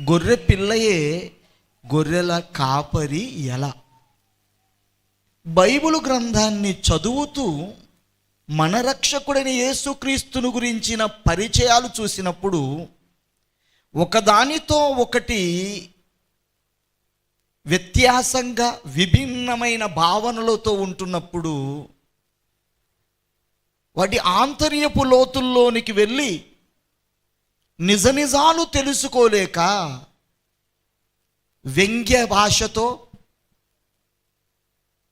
గొర్రె పిల్లయే గొర్రెల కాపరి ఎలా? బైబిల్ గ్రంథాన్ని చదువుతూ మన రక్షకుడైన యేసుక్రీస్తును గురించిన పరిచయాలు చూసినప్పుడు ఒకదానితో ఒకటి వ్యత్యాసంగా విభిన్నమైన భావనలతో ఉంటున్నప్పుడు వాటి ఆంతర్యపు లోతుల్లోనికి వెళ్ళి నిజ నిజాలు తెలుసుకోలేక వ్యంగ్య భాషతో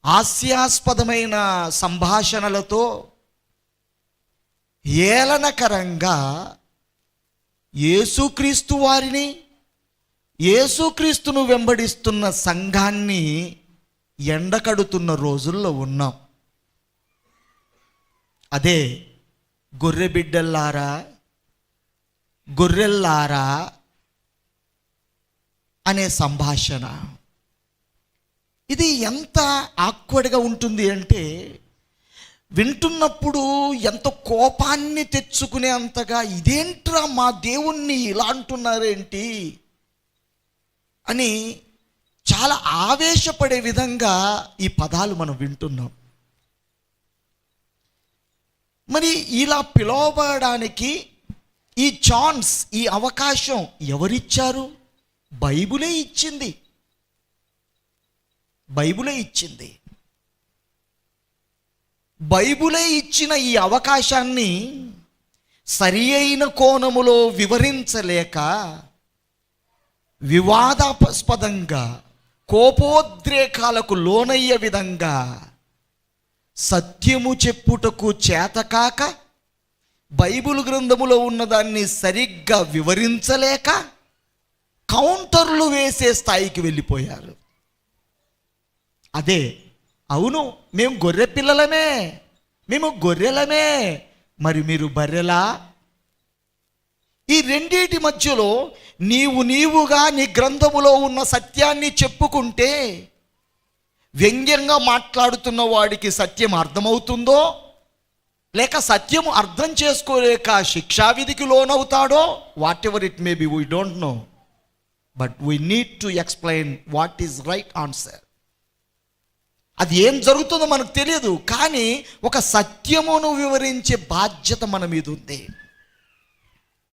హాస్యాస్పదమైన సంభాషణలతో ఏలనకరంగా యేసుక్రీస్తు వారిని యేసుక్రీస్తును వెంబడిస్తున్న సంఘాన్ని ఎండకడుతున్న రోజుల్లో ఉన్నాం. అదే గొర్రె బిడ్డల్లారా గొర్రెల్లారా అనే సంభాషణ. ఇది ఎంత ఆక్వర్డ్గా ఉంటుంది అంటే వింటున్నప్పుడు ఎంత కోపాన్ని తెచ్చుకునే అంతగా ఇదేంట్రా మా దేవుణ్ణి ఇలా అంటున్నారేంటి అని చాలా ఆవేశపడే విధంగా ఈ పదాలు మనం వింటున్నాం. మరి ఇలా పిలవడానికి ఈ ఛాన్స్ ఈ అవకాశం ఎవరిచ్చారు? బైబులే ఇచ్చింది. బైబులే ఇచ్చింది. బైబులే ఇచ్చిన ఈ అవకాశాన్ని సరి అయిన కోణములో వివరించలేక వివాదాస్పదంగా కోపోద్రేకాలకు లోనయ్యే విధంగా సత్యము చెప్పుటకు చేతకాక బైబిల్ గ్రంథములో ఉన్నదాన్ని సరిగ్గా వివరించలేక కౌంటర్లు వేసే స్థాయికి వెళ్ళిపోయారు. అదే అవును మేము గొర్రె పిల్లలమే మేము గొర్రెలమే మరి మీరు బర్రెలా? ఈ రెండింటి మధ్యలో నీవు నీవుగా నీ గ్రంథములో ఉన్న సత్యాన్ని చెప్పుకుంటే వ్యంగ్యంగా మాట్లాడుతున్న వాడికి సత్యం అర్థమవుతుందో? లేక సత్యము అర్థం చేసుకోలేక శిక్షావిధికి లోనవుతాడో whatever it may be we don't know but we need to explain what is right answer అది ఏం జరుగుతుందో మనకు తెలియదు కానీ ఒక సత్యమును వివరించే బాధ్యత మన మీద ఉంది.